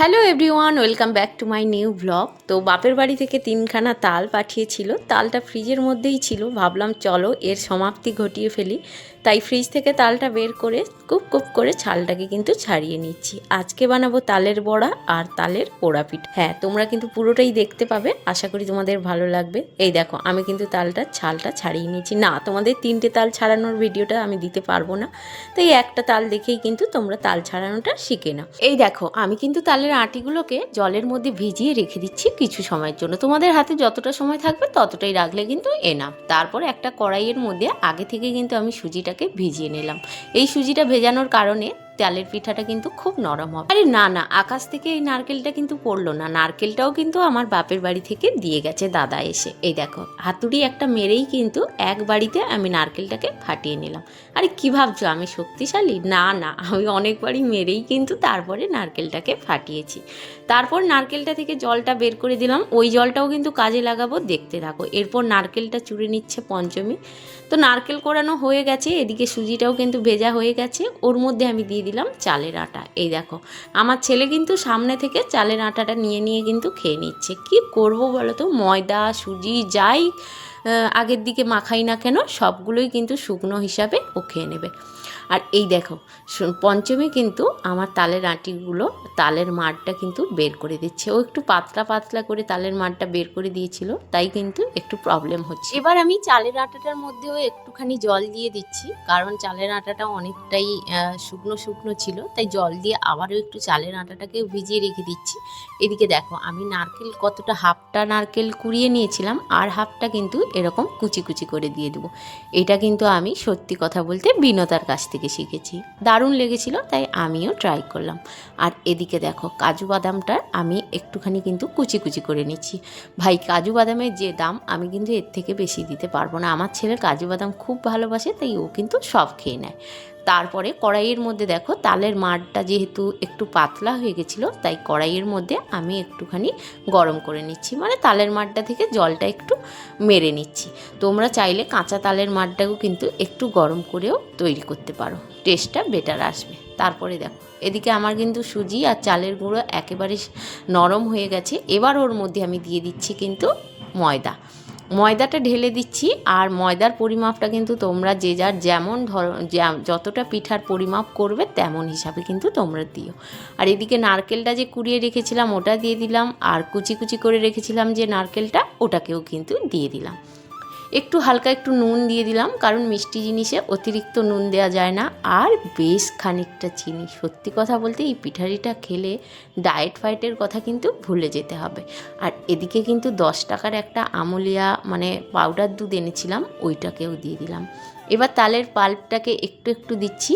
Hello everyone welcome back to my new blog তো বাপের বাড়ি থেকে তিনখানা তাল পাঠিয়েছিল। তালটা ফ্রিজের মধ্যেই ছিল। ভাবলাম চলো এর সমাপ্তি ঘটিয়ে ফেলি। তাই ফ্রিজ থেকে তালটা বের করে কুপ কুপ করে ছালটাকে কিন্তু ছাড়িয়ে নিচ্ছি। আজকে বানাবো তালের বড়া আর তালের পোড়া পিঠ হ্যাঁ তোমরা কিন্তু পুরোটাই দেখতে পাবে। আশা করি তোমাদের ভালো লাগবে। এই দেখো, আমি কিন্তু তালটা, ছালটা ছাড়িয়ে নিয়েছি। না, তোমাদের তিনটে তাল ছাড়ানোর ভিডিওটা আমি দিতে পারব না। তাই একটা তাল দেখেই কিন্তু তোমরা তাল ছাড়ানোটা শিখে নাও। এই দেখো, আমি কিন্তু তালের আটিগুলোকে জলের মধ্যে ভিজিয়ে রেখে দিচ্ছি কিছু সময়ের জন্য। তোমাদের হাতে যতটা সময় থাকবে ততটাই রাখলে কিন্তু এনাফ তারপর একটা কড়াইয়ের মধ্যে আগে থেকে কিন্তু আমি সুজিটাকে ভিজিয়ে নিলাম। এই সুজিটা ভেজানোর কারণে তালের পিঠাটা কিন্তু খুব নরম হবে। আরে না না, আকাশ থেকে এই নারকেলটা কিন্তু পড়ল না। নারকেলটাও কিন্তু আমার বাপের বাড়ি থেকে দিয়ে গেছে দাদা এসে। এই দেখো, হাতুড়ি একটা মেরেই কিন্তু এক বাড়িতে আমি নারকেলটাকে ফাটিয়ে নিলাম। আরে কি ভাবছ, আমি শক্তিশালী? না না, আমি অনেকবারই মেরেই কিন্তু তারপরে নারকেলটাকে ফাটিয়েছি। তারপর নারকেলটা থেকে জলটা বের করে দিলাম। ওই জলটাও কিন্তু কাজে লাগাবো, দেখতে থাকো। এরপর নারকেলটা চুড়ে নিচ্ছে পঞ্চমী। তো নারকেল কোরানো হয়ে গেছে, এদিকে সুজিটাও কিন্তু ভেজা হয়ে গেছে। ওর মধ্যে আমি দিয়ে দিলাম চালের আটা। এই দেখো, আমার ছেলে কিন্তু সামনে থেকে চালের আটাটা নিয়ে নিয়ে কিন্তু খেয়ে নিচ্ছে। কি করব বলো তো? ময়দা, সুজি, যাই আগের দিকে মাখাই না কেন, সবগুলোই কিন্তু শুকনো হিসাবে ও খেয়ে নেবে। আর এই দেখো পঞ্চমী কিন্তু আমার তালের আঁটিগুলো, তালের মাড়টা কিন্তু বের করে দিচ্ছে। ও একটু পাতলা পাতলা করে তালের মাড়টা বের করে দিয়েছিল, তাই কিন্তু একটু প্রবলেম হচ্ছে। এবার আমি চালের আটাটার মধ্যেও একটুখানি জল দিয়ে দিচ্ছি, কারণ চালের আটাটা অনেকটাই শুকনো শুকনো ছিল, তাই জল দিয়ে আবারও একটু চালের আটাটাকে ভিজিয়ে রেখে দিচ্ছি। এদিকে দেখো, আমি নারকেল কতটা হাফটা নারকেল কুড়িয়ে নিয়েছিলাম, আর হাফটা কিন্তু এরকম কুচি কুচি করে দিয়ে দেবো। এটা কিন্তু আমি সত্যি কথা বলতে বিনতার কাছ থেকে শিখেছি। দারুণ লেগেছিল, তাই আমিও ট্রাই করলাম। আর এদিকে দেখো, কাজু বাদামটা আমি একটুখানি কিন্তু কুচি কুচি করে নিচ্ছি। ভাই, কাজু বাদামের যে দাম, আমি কিন্তু এর থেকে বেশি দিতে পারব না। আমার ছেলে কাজু বাদাম খুব ভালোবাসে, তাই ও কিন্তু সব খেয়ে নেয়। তারপরে কড়াইয়ের মধ্যে দেখো, তালের মাড়টা যেহেতু একটু পাতলা হয়ে গেছিল, তাই কড়াইয়ের মধ্যে আমি একটুখানি গরম করে নিচ্ছি। মানে তালের মাড়টা থেকে জলটা একটু মেরে নিচ্ছি। তোমরা চাইলে কাঁচা তালের মাড়টাকেও কিন্তু একটু গরম করেও তৈরি করতে পারো। টেস্টটা বেটার আসবে। তারপরে দেখো, এদিকে আমার কিন্তু সুজি আর চালের গুঁড়ো একেবারে নরম হয়ে গেছে। এবার ওর মধ্যে আমি দিয়ে দিচ্ছি কিন্তু ময়দা। ময়দাটা ঢেলে দিচ্ছি আর ময়দার পরিমাপটা কিন্তু তোমরা যে যার যেমন ধর যতটা পিঠার পরিমাপ করবে তেমন হিসাবে কিন্তু তোমরা দিও। আর এদিকে নারকেলটা যে কুড়িয়ে রেখেছিলাম ওটা দিয়ে দিলাম, আর কুচি কুচি করে রেখেছিলাম যে নারকেলটা, ওটাকেও কিন্তু দিয়ে দিলাম। একটু হালকা একটু নুন দিয়ে দিলাম, কারণ মিষ্টি জিনিসে অতিরিক্ত নুন দেওয়া যায় না। আর বেশ খানিকটা চিনি। সত্যি কথা বলতে এই পিঠারিটা খেলে ডায়েট ফাইটের কথা কিন্তু ভুলে যেতে হবে। আর এদিকে কিন্তু দশ টাকার একটা আমলিয়া মানে পাউডার দুধ এনেছিলাম, ওইটাকেও দিয়ে দিলাম। এবার তালের পাল্পটাকে একটু একটু দিচ্ছি।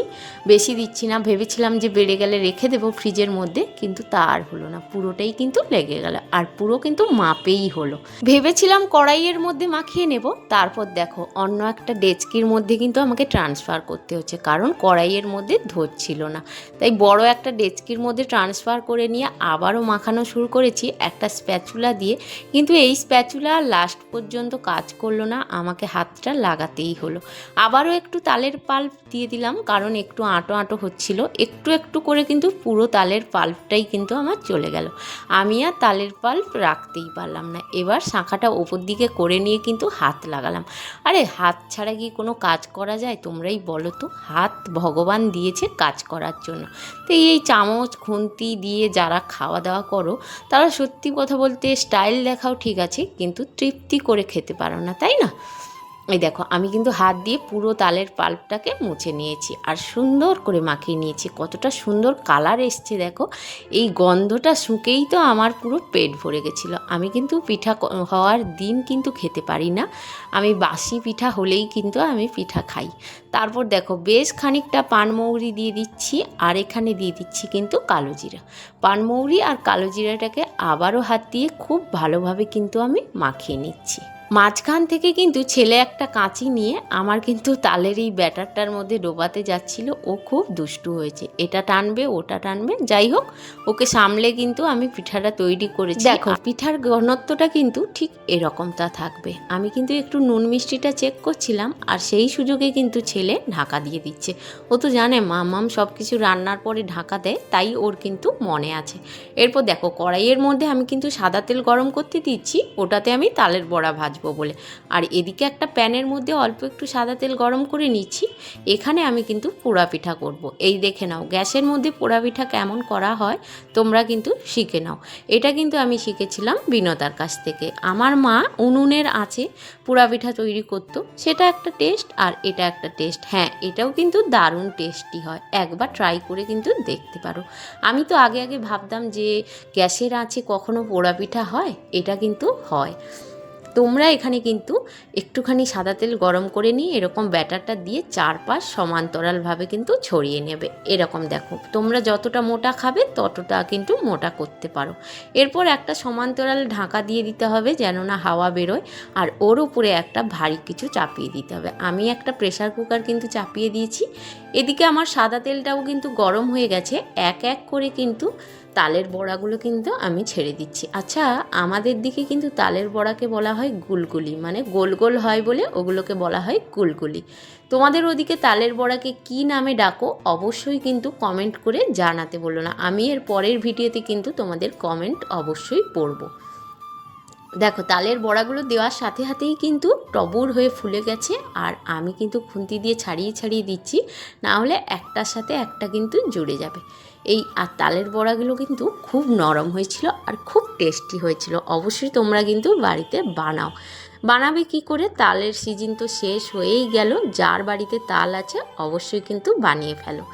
বেশি দিচ্ছি না, ভেবেছিলাম যে বেড়ে গেলে রেখে দেবো ফ্রিজের মধ্যে, কিন্তু তা আর হলো না। পুরোটাই কিন্তু লেগে গেল, আর পুরো কিন্তু মাপেই হলো। ভেবেছিলাম কড়াইয়ের মধ্যে মাখিয়ে নেব, তারপর দেখো অন্য একটা ডেচকির মধ্যে কিন্তু আমাকে ট্রান্সফার করতে হচ্ছে, কারণ কড়াইয়ের মধ্যে ধরছিল না। তাই বড় একটা ডেচকির মধ্যে ট্রান্সফার করে নিয়ে আবারও মাখানো শুরু করেছি, একটা স্প্যাচুলা দিয়ে। কিন্তু এই স্প্যাচুলা লাস্ট পর্যন্ত কাজ করল না, আমাকে হাতটা লাগাতেই হলো। আবারও একটু তালের পাল্প দিয়ে দিলাম, কারণ একটু আঁটো আঁটো হচ্ছিল। একটু একটু করে কিন্তু পুরো তালের পাল্পটাই কিন্তু আমার চলে গেল। আমি আর তালের পাল্প রাখতেই পারলাম না। এবার শাঁখাটা ওপর দিকে করে নিয়ে কিন্তু হাত লাগালাম। আরে, হাত ছাড়া কি কোনো কাজ করা যায়? তোমরাই বলো তো। হাত ভগবান দিয়েছে কাজ করার জন্য। তো এই চামচ, খুন্তি দিয়ে যারা খাওয়া দাওয়া করো, তারা সত্যি কথা বলতে স্টাইল দেখাও ঠিক আছে, কিন্তু তৃপ্তি করে খেতে পারো না, তাই না? এই দেখো, আমি কিন্তু হাত দিয়ে পুরো তালের পাল্পটাকে মুছে নিয়েছি আর সুন্দর করে মাখিয়ে নিয়েছি। কতটা সুন্দর কালার এসছে দেখো। এই গন্ধটা শুঁকেই তো আমার পুরো পেট ভরে গেছিল। আমি কিন্তু পিঠা হওয়ার দিন কিন্তু খেতে পারি না। আমি বাসি পিঠা হলেই কিন্তু আমি পিঠা খাই। তারপর দেখো, বেশ খানিকটা পানমৌরি দিয়ে দিচ্ছি আর এখানে দিয়ে দিচ্ছি কিন্তু কালো জিরা। পানমৌরি আর কালো জিরাটাকে আবারও হাত দিয়ে খুব ভালোভাবে কিন্তু আমি মাখিয়ে নিচ্ছি। মাঝখান থেকে কিন্তু ছেলে একটা কাঁচি নিয়ে আমার কিন্তু তালের এই ব্যাটারটার মধ্যে ডোবাতে যাচ্ছিল। ও খুব দুষ্টু হয়েছে। এটা টানবে ওটা টানবে যাই হোক ওকে সামলে কিন্তু আমি পিঠাটা তৈরি করেছি। দেখো। পিঠার ঘনত্বটা কিন্তু ঠিক এরকমটা থাকবে। আমি কিন্তু একটু নুন মিষ্টিটা চেক করছিলাম আর সেই সুযোগে কিন্তু ছেলে ঢাকা দিয়ে দিচ্ছে। ও তো জানে মামাম সব কিছু রান্নার পরে ঢাকা দেয় তাই ওর কিন্তু মনে আছে। এরপর দেখো কড়াইয়ের মধ্যে আমি কিন্তু সাদা তেল গরম করতে দিচ্ছি ওটাতে আমি তালের বড়া ভাজবো। বলে। আর এদিকে একটা প্যানের মধ্যে অল্প একটু সাদা তেল গরম করে নিচ্ছি। এখানে আমি কিন্তু পোড়া পিঠা করব। এই দেখে নাও, গ্যাসের মধ্যে পোড়া পিঠা কেমন করা হয়, তোমরা কিন্তু শিখে নাও। এটা কিন্তু আমি শিখেছিলাম বিনতার কাছ থেকে। আমার মা উনুনের আছে পোড়া পিঠা তৈরি করতো। সেটা একটা টেস্ট আর এটা একটা টেস্ট। হ্যাঁ এটাও কিন্তু দারুণ টেস্টি হয়। একবার ট্রাই করে কিন্তু দেখতে পারো। আমি তো আগে আগে ভাবতাম যে গ্যাসের আছে কখনো পোড়া পিঠা হয়, এটা কিন্তু হয়। তোমরা এখানে কিন্তু একটুখানি সাদা তেল গরম করে নিয়ে এরকম ব্যাটারটা দিয়ে চারপাশ সমান্তরালভাবে কিন্তু ছড়িয়ে নেবে। এরকম দেখো, তোমরা যতটা মোটা খাবে ততটা কিন্তু মোটা করতে পারো। এরপর একটা সমান্তরাল ঢাকা দিয়ে দিতে হবে যেন না হাওয়া বেরোয়, আর ওর উপরে একটা ভারী কিছু চাপিয়ে দিতে হবে। আমি একটা প্রেশার কুকার কিন্তু চাপিয়ে দিয়েছি। এদিকে আমার সাদা তেলটাও কিন্তু গরম হয়ে গেছে, এক এক করে কিন্তু তালের বড়াগুলো কিন্তু আমি ছেড়ে দিচ্ছি। আচ্ছা আমাদের দিকে কিন্তু তালের বড়াকে বলা হয় গুলগুলি মানে গোল গোল হয় বলে ওগুলোকে বলা হয় গুলগুলি তোমাদের ওদিকে তালের বড়াকে কি নামে ডাকো অবশ্যই কিন্তু কমেন্ট করে জানাতে বলো না। আমি এর পরের ভিডিওতে কিন্তু তোমাদের কমেন্ট অবশ্যই পড়ব। দেখো, তালের বড়াগুলো দেওয়ার সাথে সাথেই কিন্তু টবুর হয়ে ফুলে গেছে আর আমি কিন্তু খুন্তি দিয়ে ছাড়িয়ে ছাড়িয়ে দিচ্ছি, না হলে একটার সাথে একটা কিন্তু জুড়ে যাবে। এই আর তালের বড়াগুলো কিন্তু খুব নরম হয়েছিল আর খুব টেস্টি হয়েছিল। অবশ্যই তোমরা কিন্তু বাড়িতে বানাও। বানাবে কি করে? তালের সিজন তো শেষ হয়েই গেল, যার বাড়িতে তাল আছে অবশ্যই কিন্তু বানিয়ে ফেলো।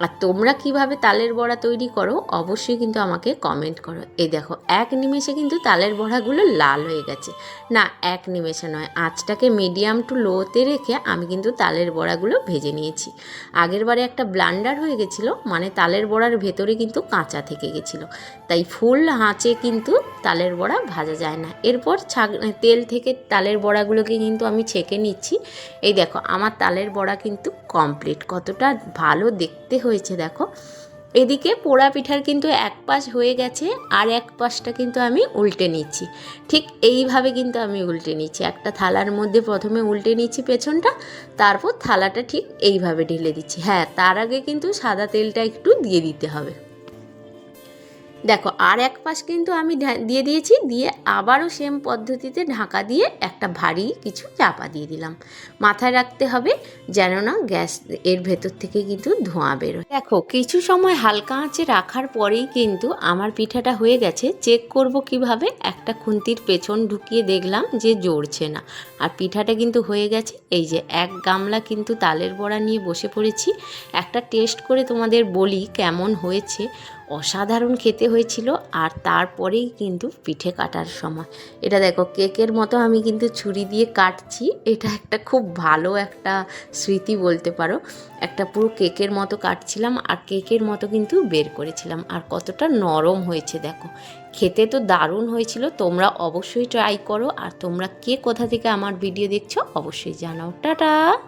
আর তোমরা কীভাবে তালের বড়া তৈরি করো, অবশ্যই কিন্তু আমাকে কমেন্ট করো। এই দেখো, এক নিমেষে কিন্তু তালের বড়াগুলো লাল হয়ে গেছে। না, এক নিমেষে নয়, আঁচটাকে মিডিয়াম টু লোতে রেখে আমি কিন্তু তালের বড়াগুলো ভেজে নিয়েছি। আগের বারে একটা ব্লান্ডার হয়ে গেছিল মানে তালের বড়ার ভেতরে কিন্তু কাঁচা থেকে গেছিল। তাই ফুল হাঁচে কিন্তু তালের বড়া ভাজা যায় না। এরপর ছাগ তেল থেকে তালের বড়াগুলোকে কিন্তু আমি ছেঁকে নিচ্ছি। এই দেখো, আমার তালের বড়া কিন্তু কমপ্লিট কতটা ভালো দেখতে হয়েছে, দেখো। এদিকে পোড়া পিঠার কিন্তু এক পাশ হয়ে গেছে, আর এক পাশটা কিন্তু আমি উল্টে নিচ্ছি। ঠিক এইভাবে কিন্তু আমি উল্টে নিচ্ছি। একটা থালার মধ্যে প্রথমে উল্টে নিচ্ছি পেছনটা, তারপর থালাটা ঠিক এইভাবে ঢেলে দিচ্ছি। হ্যাঁ তার আগে কিন্তু সাদা তেলটা একটু দিয়ে দিতে হবে। দেখো, আর এক পাশ কিন্তু আমি দিয়ে দিয়েছি, দিয়ে আবারও সেম পদ্ধতিতে ঢাকা দিয়ে একটা ভারী কিছু চাপা দিয়ে দিলাম। মাথায় রাখতে হবে যেন না গ্যাস এর ভেতর থেকে কিন্তু ধোঁয়া বেরোয়। দেখো, কিছু সময় হালকা আঁচে রাখার পরেই কিন্তু আমার পিঠাটা হয়ে গেছে। চেক করব কীভাবে? একটা খুন্তির পেছন ঢুকিয়ে দেখলাম যে জড়ছে না। আর পিঠাটা কিন্তু হয়ে গেছে। এই যে এক গামলা কিন্তু তালের বড়া নিয়ে বসে পড়েছি। একটা টেস্ট করে তোমাদের বলি কেমন হয়েছে। অসাধারণ খেতে হয়েছিল আর তারপরেই কিন্তু পিঠে কাটার সময়। এটা দেখো, কেকের মতো আমি কিন্তু ছুরি দিয়ে কাটছি। এটা একটা খুব ভালো একটা স্মৃতি বলতে পারো। একটা পুরো কেকের মতো কাটছিলাম আর কেকের মতো কিন্তু বের করেছিলাম। আর কতটা নরম হয়েছে দেখো। খেতে তো দারুণ হয়েছিল। তোমরা অবশ্যই ট্রাই করো। আর তোমরা কে কোথা থেকে আমার ভিডিও দেখছ, অবশ্যই জানাও। টাটা!